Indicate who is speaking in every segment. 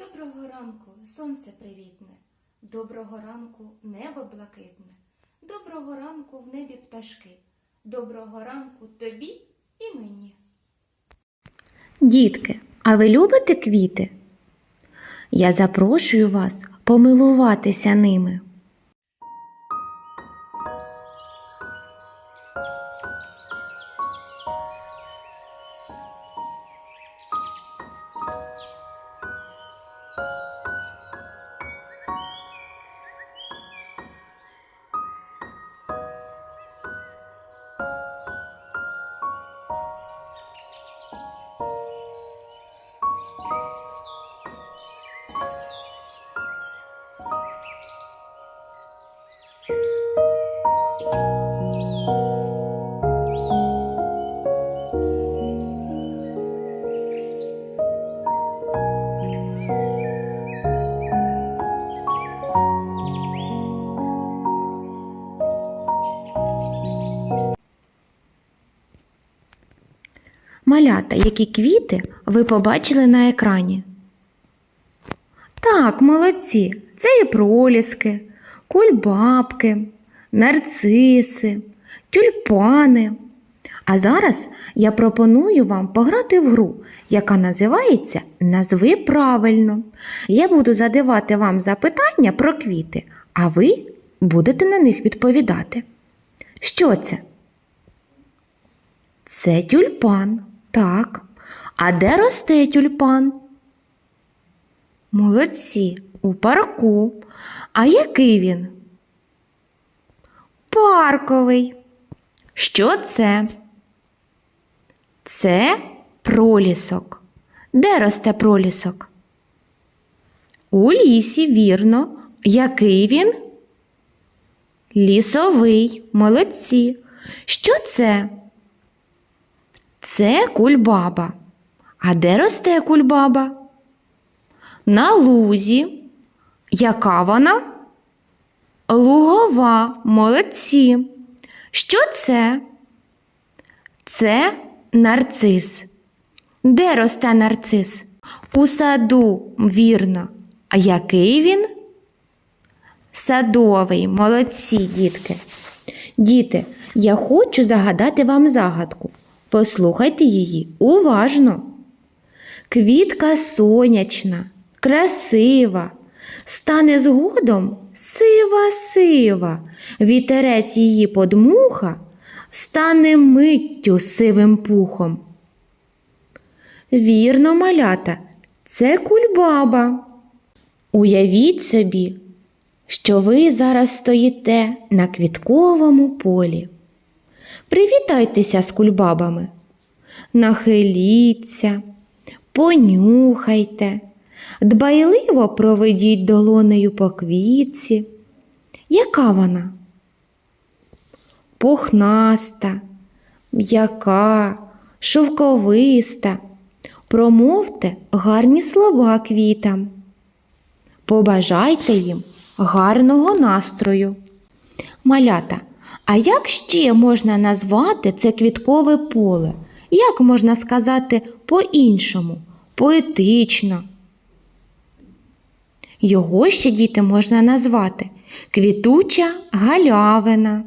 Speaker 1: Доброго ранку, сонце привітне, доброго ранку, небо блакитне, доброго ранку в небі пташки, доброго ранку тобі і мені.
Speaker 2: Дітки, а ви любите квіти? Я запрошую вас помилуватися ними. Малята, які квіти ви побачили на екрані? Так, молодці. Це і проліски, кульбабки, нарциси, тюльпани. А зараз я пропоную вам пограти в гру, яка називається Назви правильно. Я буду задавати вам запитання про квіти, а ви будете на них відповідати. Що це? Це тюльпан. Так. А де росте тюльпан? Молодці, у парку. А який він? Парковий. Що це? Це пролісок. Де росте пролісок? У лісі, вірно. Який він? Лісовий. Молодці. Що це? Це кульбаба. А де росте кульбаба? На лузі. Яка вона? Лугова. Молодці. Що це? Це нарцис. Де росте нарцис? У саду, вірно. А який він? Садовий. Молодці, дітки. Діти, я хочу загадати вам загадку. Послухайте її уважно. Квітка сонячна, красива, стане згодом сива сива, вітерець її подмуха, стане миттю сивим пухом. Вірно, малята, це кульбаба. Уявіть собі, що ви зараз стоїте на квітковому полі. Привітайтеся з кульбабами. Нахиліться, понюхайте, дбайливо проведіть долонею по квітці. Яка вона? Пухнаста, м'яка, шовковиста. Промовте гарні слова квітам. Побажайте їм гарного настрою. Малята, а як ще можна назвати це квіткове поле? Як можна сказати по-іншому, поетично? Його ще діти можна назвати квітуча галявина,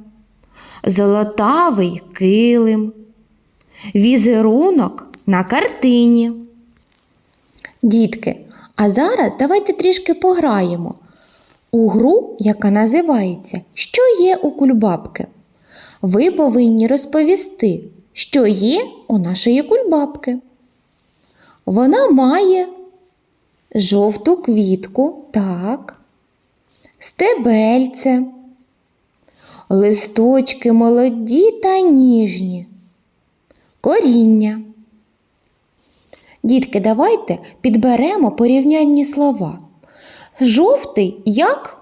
Speaker 2: золотавий килим, візерунок на картині. Дітки, а зараз давайте трішки пограємо у гру, яка називається Що є у кульбабки? Ви повинні розповісти, що є у нашої кульбабки. Вона має жовту квітку, так, стебельце, листочки молоді та ніжні, коріння. Дітки, давайте підберемо порівняльні слова. Жовтий як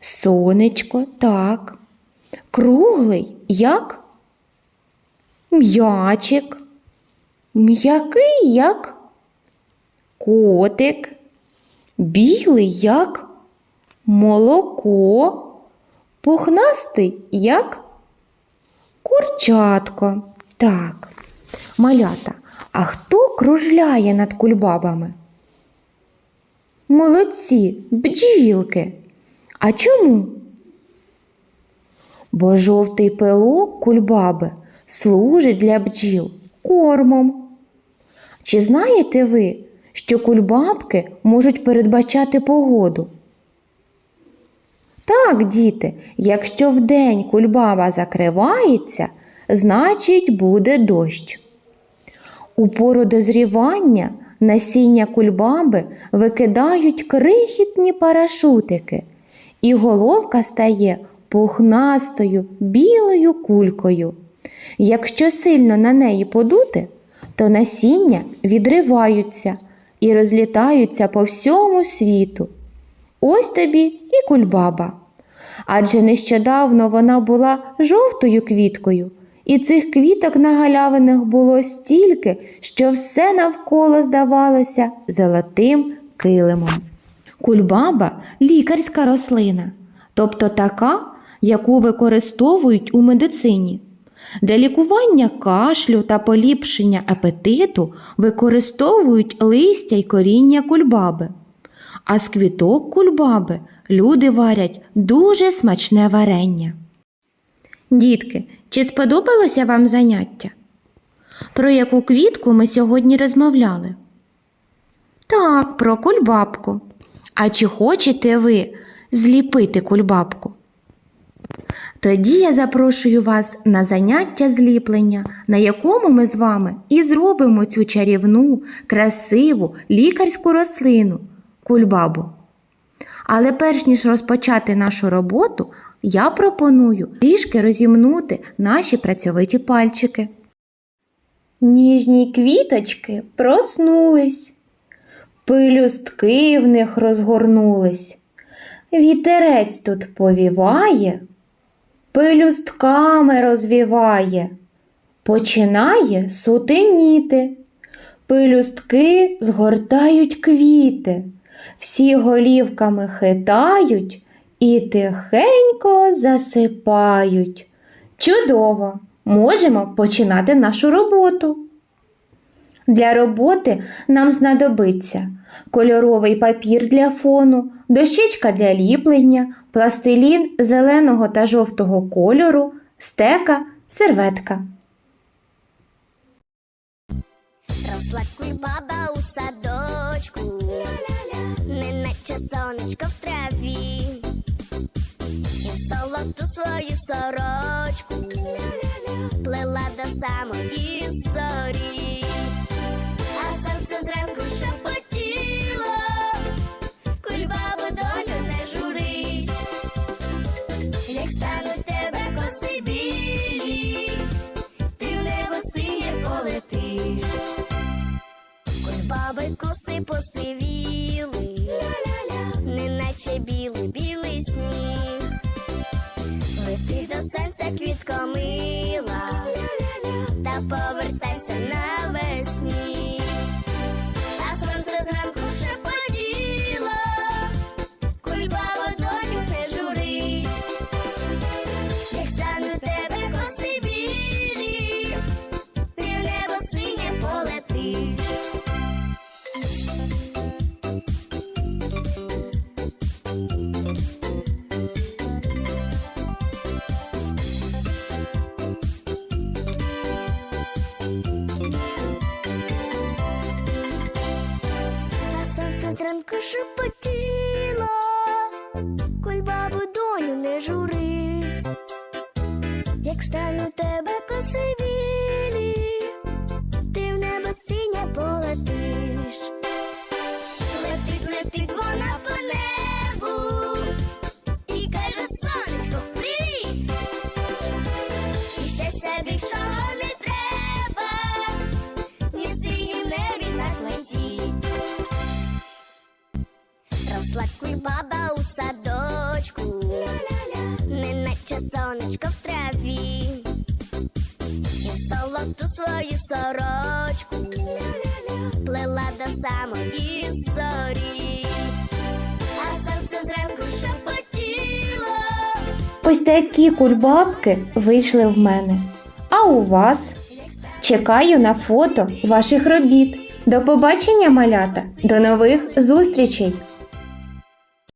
Speaker 2: сонечко, так. Круглий як м'ячик. М'який як котик. Білий як молоко. Пухнастий як курчатко. Так, малята, а хто кружляє над кульбабами? Молодці, бджілки. А чому? Бо жовтий пилок кульбаби служить для бджіл кормом. Чи знаєте ви, що кульбабки можуть передбачати погоду? Так, діти, якщо вдень кульбаба закривається, значить буде дощ. У пору дозрівання насіння кульбаби викидають крихітні парашутики, і головка стає пухнастою білою кулькою. Якщо сильно на неї подути, то насіння відриваються і розлітаються по всьому світу. Ось тобі і кульбаба. Адже нещодавно вона була жовтою квіткою, і цих квіток на галявинах було стільки, що все навколо здавалося золотим килимом. Кульбаба лікарська рослина, тобто така, яку використовують у медицині. Для лікування кашлю та поліпшення апетиту використовують листя й коріння кульбаби. А з квіток кульбаби люди варять дуже смачне варення. Дітки, чи сподобалося вам заняття? Про яку квітку ми сьогодні розмовляли? Так, про кульбабку. А чи хочете ви зліпити кульбабку? Тоді я запрошую вас на заняття зліплення, на якому ми з вами і зробимо цю чарівну, красиву лікарську рослину кульбабу. Але перш ніж розпочати нашу роботу, я пропоную трішки розімнути наші працьовиті пальчики. Ніжні квіточки проснулись, пилюстки в них розгорнулись. Вітерець тут повіває, пилюстками розвіває, починає сутеніти. Пилюстки згортають квіти, всі голівками хитають і тихенько засипають. Чудово! Можемо починати нашу роботу. Для роботи нам знадобиться кольоровий папір для фону, дощечка для ліплення, пластилін зеленого та жовтого кольору, стека, серветка.
Speaker 3: Росла кульбаба у садочку, неначе сонечко в траві, золоту свою сорочку плела до самої зорі, а серце зранку шепотіло, кульбабо, доню, не журись, як стануть тебе коси білі, ти в небо синє полетиш. Кульбаби коси посивіли, and never зранку шепотіло, Росла кульбаба у садочку, неначе сонечко в траві, і золоту свою сорочку плела до самої зорі, а серце зранку шепотіло.
Speaker 2: Ось такі кульбабки вийшли в мене. А у вас? Чекаю на фото ваших робіт. До побачення, малята! До нових зустрічей!